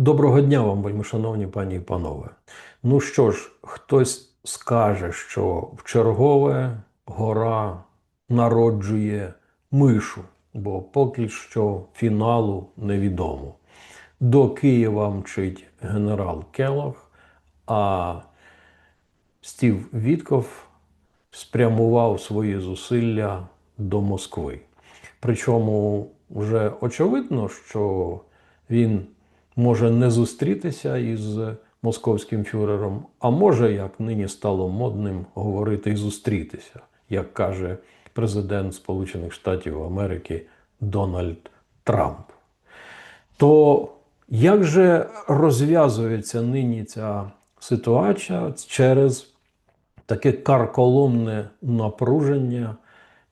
Доброго дня вам, вельмишановні пані і панове. Ну що ж, хтось скаже, що в чергове гора народжує мишу, бо поки що фіналу невідомо. До Києва мчить генерал Келох, а Стів Вітков спрямував свої зусилля до Москви. Причому вже очевидно, що він може не зустрітися із московським фюрером, а може, як нині стало модним говорити, і зустрітися, як каже президент Сполучених Штатів Америки Дональд Трамп. То як же розв'язується нині ця ситуація через таке карколомне напруження,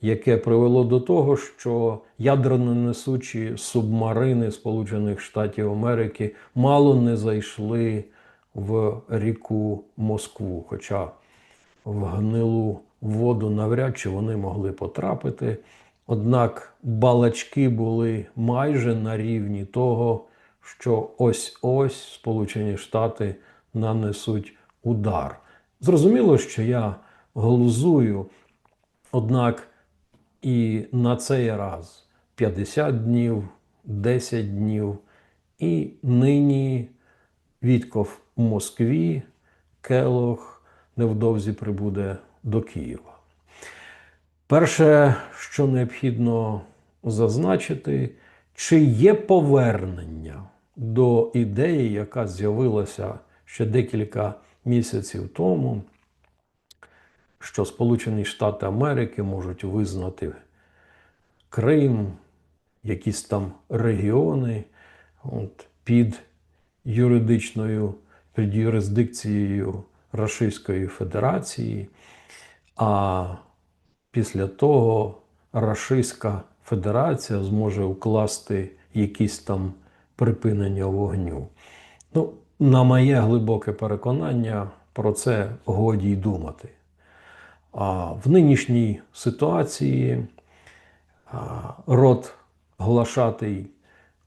яке привело до того, що ядерно несучі субмарини Сполучених Штатів Америки мало не зайшли в ріку Москву, хоча в гнилу воду навряд чи вони могли потрапити. Однак балачки були майже на рівні того, що ось-ось Сполучені Штати нанесуть удар. Зрозуміло, що я глузую, однак і на цей раз 50 днів, 10 днів, і нині Вітков у Москві, Келох невдовзі прибуде до Києва. Перше, що необхідно зазначити, чи є повернення до ідеї, яка з'явилася ще декілька місяців тому, що Сполучені Штати Америки можуть визнати Крим, якісь там регіони от, під юридичною, під юрисдикцією Російської Федерації, а після того Російська Федерація зможе укласти якісь там припинення вогню. Ну, на моє глибоке переконання, про це годі й думати. В нинішній ситуації а, рот глашатий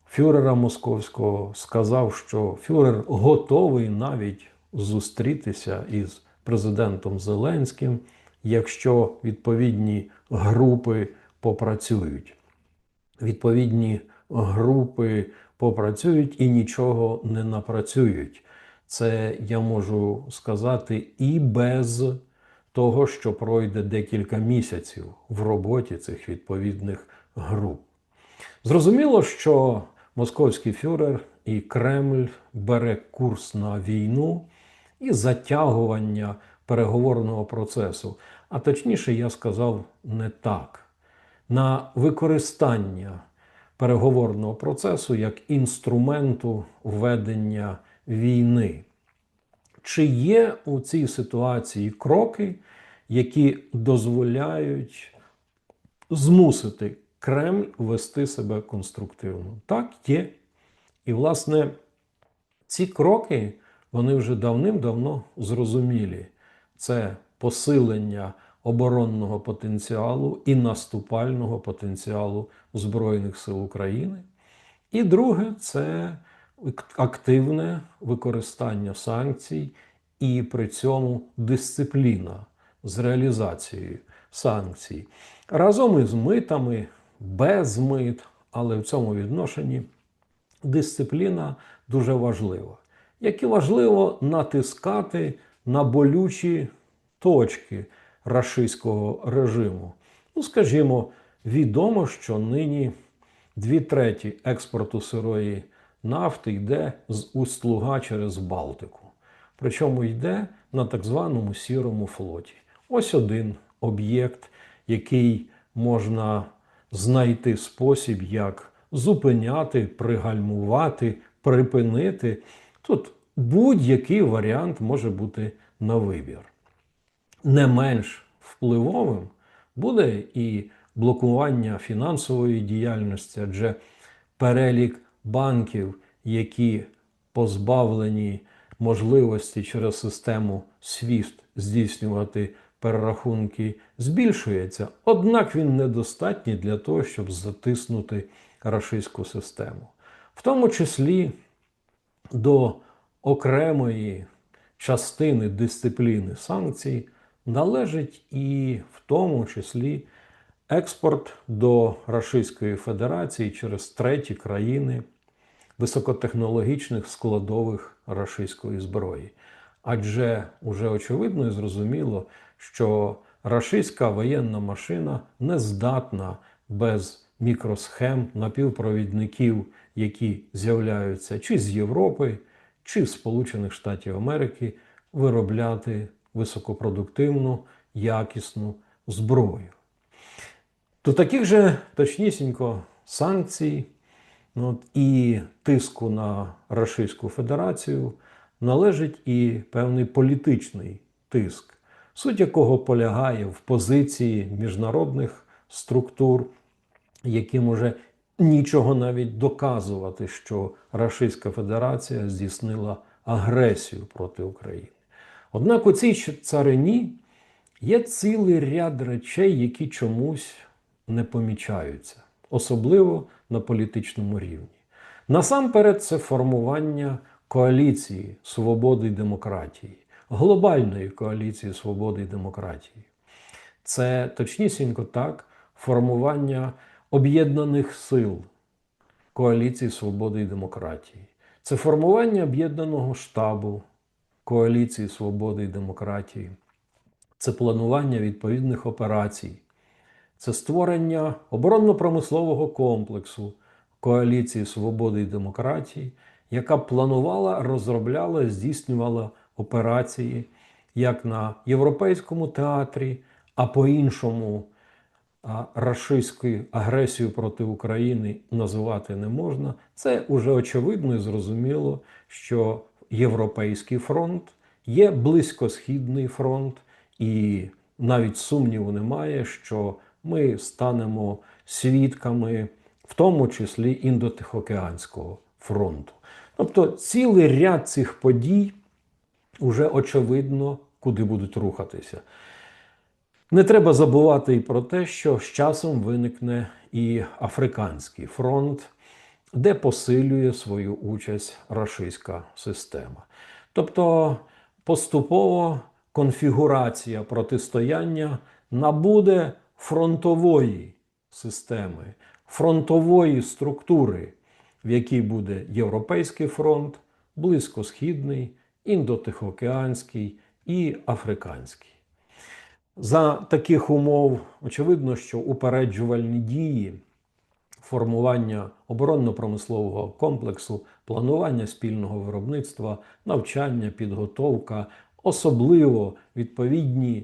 фюрера московського сказав, що фюрер готовий навіть зустрітися із президентом Зеленським, якщо відповідні групи попрацюють. Відповідні групи попрацюють і нічого не напрацюють. Це я можу сказати і без того, що пройде декілька місяців в роботі цих відповідних груп. Зрозуміло, що московський фюрер і Кремль бере курс на війну і затягування переговорного процесу. А точніше, я сказав не так. На використання переговорного процесу як інструменту ведення війни. Чи є у цій ситуації кроки, які дозволяють змусити Кремль вести себе конструктивно? Так, є. І, власне, ці кроки вони вже давним-давно зрозумілі. Це посилення оборонного потенціалу і наступального потенціалу Збройних сил України. І друге це активне використання санкцій і при цьому дисципліна з реалізацією санкцій. Разом із митами, без мит, але в цьому відношенні дисципліна дуже важлива. Як і важливо натискати на болючі точки рашистського режиму. Ну, скажімо, відомо, що нині дві треті експорту сирої нафти йде з Усть-Луга через Балтику. Причому йде на так званому сірому флоті. Ось один об'єкт, який можна знайти спосіб, як зупиняти, пригальмувати, припинити. Тут будь-який варіант може бути на вибір. Не менш впливовим буде і блокування фінансової діяльності, адже перелік банків, які позбавлені можливості через систему SWIFT здійснювати перерахунки, збільшується. Однак він недостатній для того, щоб затиснути рашистську систему. В тому числі до окремої частини дисципліни санкцій належить і в тому числі експорт до Російської Федерації через треті країни високотехнологічних складових рашистської зброї. Адже уже очевидно і зрозуміло, що рашистська воєнна машина не здатна без мікросхем напівпровідників, які з'являються чи з Європи, чи з Сполучених Штатів Америки, виробляти високопродуктивну, якісну зброю. До таких же точнісінько санкцій ну, от, і тиску на Російську Федерацію належить і певний політичний тиск, суть якого полягає в позиції міжнародних структур, яким уже нічого навіть доказувати, що Російська Федерація здійснила агресію проти України. Однак у цій царині є цілий ряд речей, які чомусь не помічаються, особливо на політичному рівні. Насамперед, це формування коаліції свободи і демократії, глобальної коаліції свободи і демократії. Це точнісінько так формування об'єднаних сил коаліції свободи і демократії. Це формування об'єднаного штабу коаліції свободи і демократії. Це планування відповідних операцій, це створення оборонно-промислового комплексу коаліції свободи і демократії, яка планувала, розробляла, здійснювала операції як на Європейському театрі, а по-іншому рашистську агресію проти України називати не можна. Це вже очевидно і зрозуміло, що Європейський фронт є близькосхідний фронт, і навіть сумніву немає, що ми станемо свідками, в тому числі індотихоокеанського фронту. Тобто цілий ряд цих подій вже очевидно, куди будуть рухатися. Не треба забувати і про те, що з часом виникне і Африканський фронт, де посилює свою участь рашистська система. Тобто поступово конфігурація протистояння набуде фронтової системи, фронтової структури, в якій буде Європейський фронт, Близькосхідний, Індотихоокеанський і Африканський. За таких умов, очевидно, що упереджувальні дії формування оборонно-промислового комплексу, планування спільного виробництва, навчання, підготовка, особливо відповідні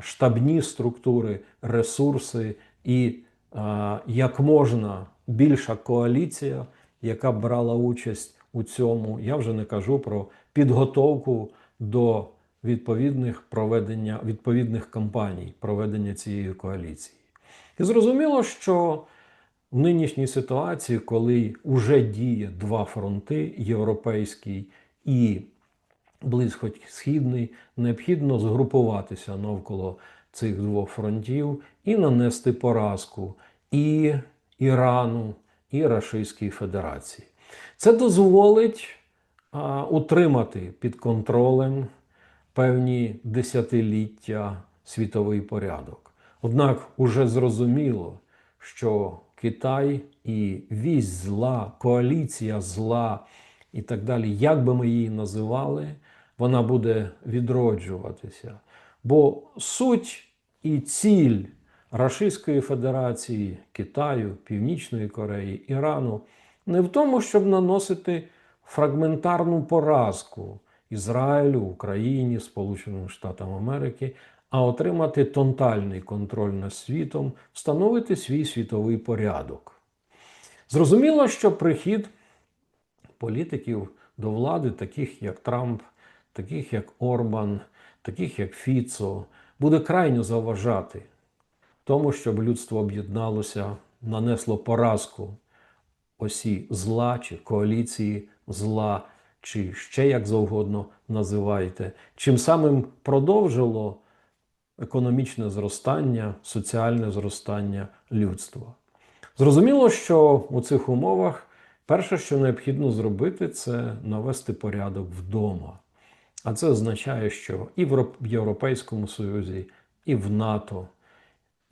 штабні структури, ресурси і як можна більша коаліція, яка брала участь у цьому. Я вже не кажу про підготовку до відповідних проведення відповідних кампаній проведення цієї коаліції. І зрозуміло, що в нинішній ситуації, коли вже діє два фронти європейський і близькосхідний, необхідно згрупуватися навколо цих двох фронтів і нанести поразку і Ірану, і Російській Федерації. Це дозволить утримати під контролем певні десятиліття світовий порядок. Однак уже зрозуміло, що Китай і вісь зла, коаліція зла і так далі, як би ми її називали, вона буде відроджуватися. Бо суть і ціль Російської Федерації, Китаю, Північної Кореї, Ірану не в тому, щоб наносити фрагментарну поразку Ізраїлю, Україні, Сполученим Штатам Америки, а отримати тотальний контроль над світом, встановити свій світовий порядок. Зрозуміло, що прихід політиків до влади, таких як Трамп, таких як Орбан, таких як Фіцо, буде крайньо заважати тому, щоб людство об'єдналося, нанесло поразку осі зла чи коаліції зла, чи ще як завгодно називайте, чим самим продовжило економічне зростання, соціальне зростання людства. Зрозуміло, що у цих умовах Перше, що необхідно зробити, це навести порядок вдома. А це означає, що і в Європейському Союзі, і в НАТО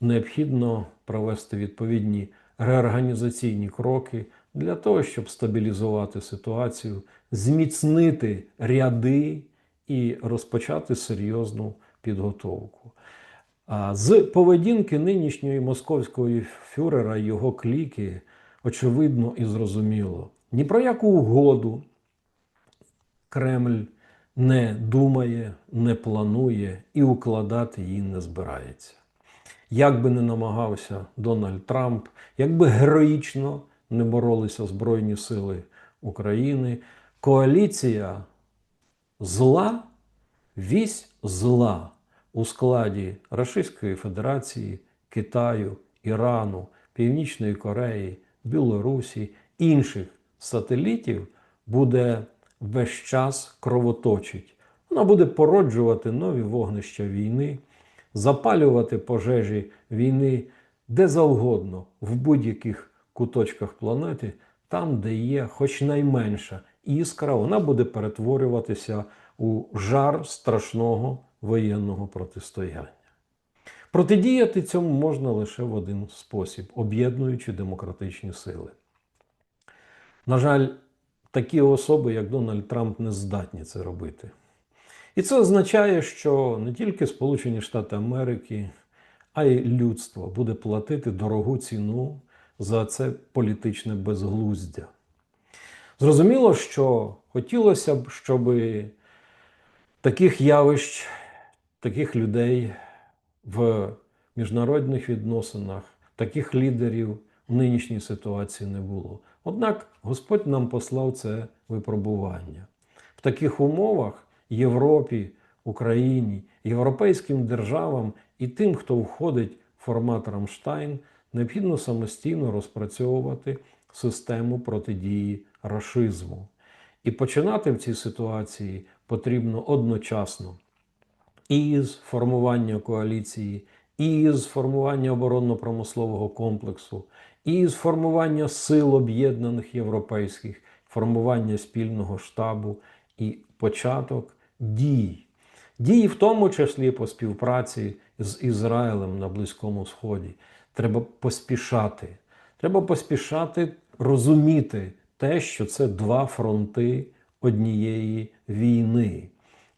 необхідно провести відповідні реорганізаційні кроки для того, щоб стабілізувати ситуацію, зміцнити ряди і розпочати серйозну підготовку. З поведінки нинішньої московського фюрера його кліки очевидно і зрозуміло. Ні про яку угоду Кремль не думає, не планує і укладати її не збирається. Як би не намагався Дональд Трамп, як би героїчно не боролися Збройні Сили України, коаліція зла, вісь зла у складі Російської Федерації, Китаю, Ірану, Північної Кореї, Білорусі, інших сателітів буде весь час кровоточить. Вона буде породжувати нові вогнища війни, запалювати пожежі війни де завгодно, в будь-яких куточках планети, там, де є хоч найменша іскра, вона буде перетворюватися у жар страшного воєнного протистояння. Протидіяти цьому можна лише в один спосіб, об'єднуючи демократичні сили. На жаль, такі особи, як Дональд Трамп, не здатні це робити. І це означає, що не тільки Сполучені Штати Америки, а й людство буде платити дорогу ціну за це політичне безглуздя. Зрозуміло, що хотілося б, щоб таких явищ, таких людей в міжнародних відносинах, таких лідерів в нинішній ситуації не було. Однак Господь нам послав це випробування. В таких умовах Європі, Україні, європейським державам і тим, хто входить в формат Рамштайн, необхідно самостійно розпрацьовувати систему протидії рашизму. І починати в цій ситуації потрібно одночасно і з формування коаліції, і з формування оборонно-промислового комплексу, і з формування сил об'єднаних європейських, формування спільного штабу і початок дій. Дії, в тому числі по співпраці з Ізраїлем на Близькому Сході. Треба поспішати. Треба поспішати розуміти те, що це два фронти однієї війни.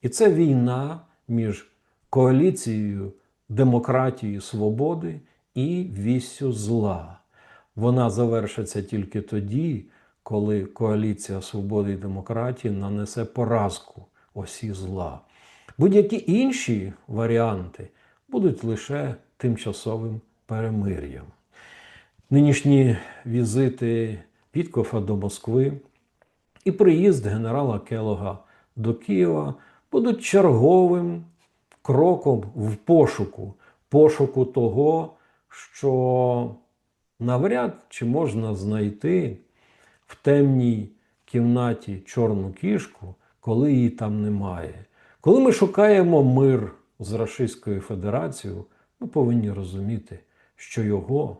І це війна між коаліцією демократії, свободи і віссю зла. Вона завершиться тільки тоді, коли коаліція свободи і демократії нанесе поразку осі зла. Будь-які інші варіанти будуть лише тимчасовим перемир'ям. Нинішні візити Піткофа до Москви і приїзд генерала Келога до Києва будуть черговим кроком в пошуку, пошуку того, що навряд чи можна знайти в темній кімнаті чорну кішку, коли її там немає. Коли ми шукаємо мир з Російською Федерацією, ми повинні розуміти, що його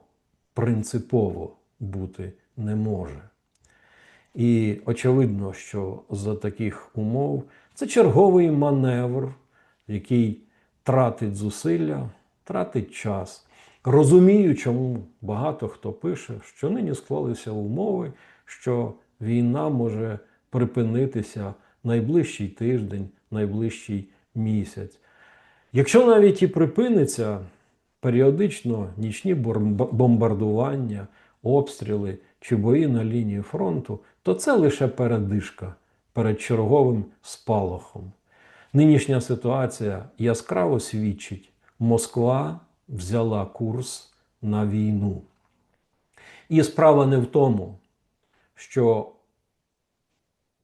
принципово бути не може. І очевидно, що за таких умов це черговий маневр, який тратить зусилля, тратить час. Розумію, чому багато хто пише, що нині склалися умови, що війна може припинитися найближчий тиждень, найближчий місяць. Якщо навіть і припиниться періодично нічні бомбардування, обстріли чи бої на лінії фронту, то це лише передишка перед черговим спалахом. Нинішня ситуація яскраво свідчить, Москва взяла курс на війну. І справа не в тому, що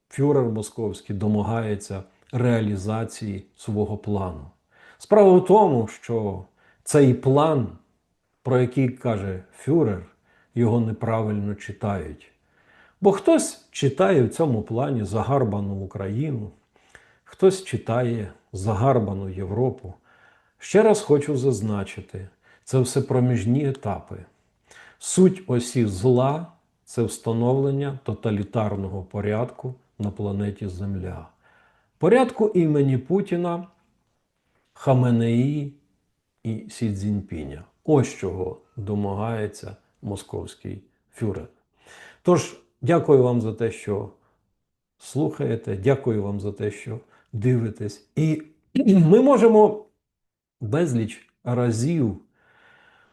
фюрер московський домагається реалізації свого плану. Справа в тому, що цей план, про який каже фюрер, його неправильно читають. Бо хтось читає в цьому плані загарбану Україну, хтось читає загарбану Європу. Ще раз хочу зазначити, це все проміжні етапи. Суть осі зла це встановлення тоталітарного порядку на планеті Земля. Порядку імені Путіна, Хаменеї і Сі Цзіньпіня. Ось чого домагається московський фюрер. Тож, дякую вам за те, що слухаєте, дякую вам за те, що дивитесь. І ми можемо безліч разів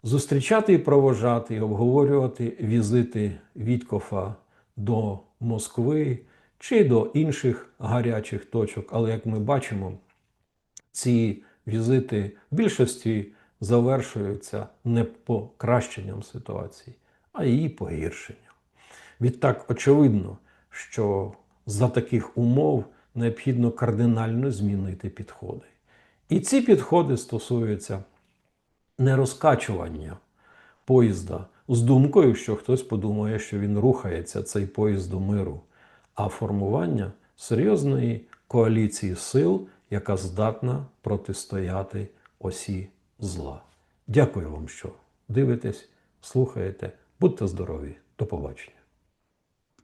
зустрічати і провожати, і обговорювати візити Віткофа до Москви чи до інших гарячих точок. Але як ми бачимо, ці візити в більшості завершуються не покращенням ситуації, а її погіршенням. Відтак, очевидно, що за таких умов необхідно кардинально змінити підходи. І ці підходи стосуються не розкачування поїзда з думкою, що хтось подумає, що він рухається цей поїзд до миру, а формування серйозної коаліції сил, яка здатна протистояти осі зла. Дякую вам, що дивитесь, слухаєте. Будьте здорові. До побачення.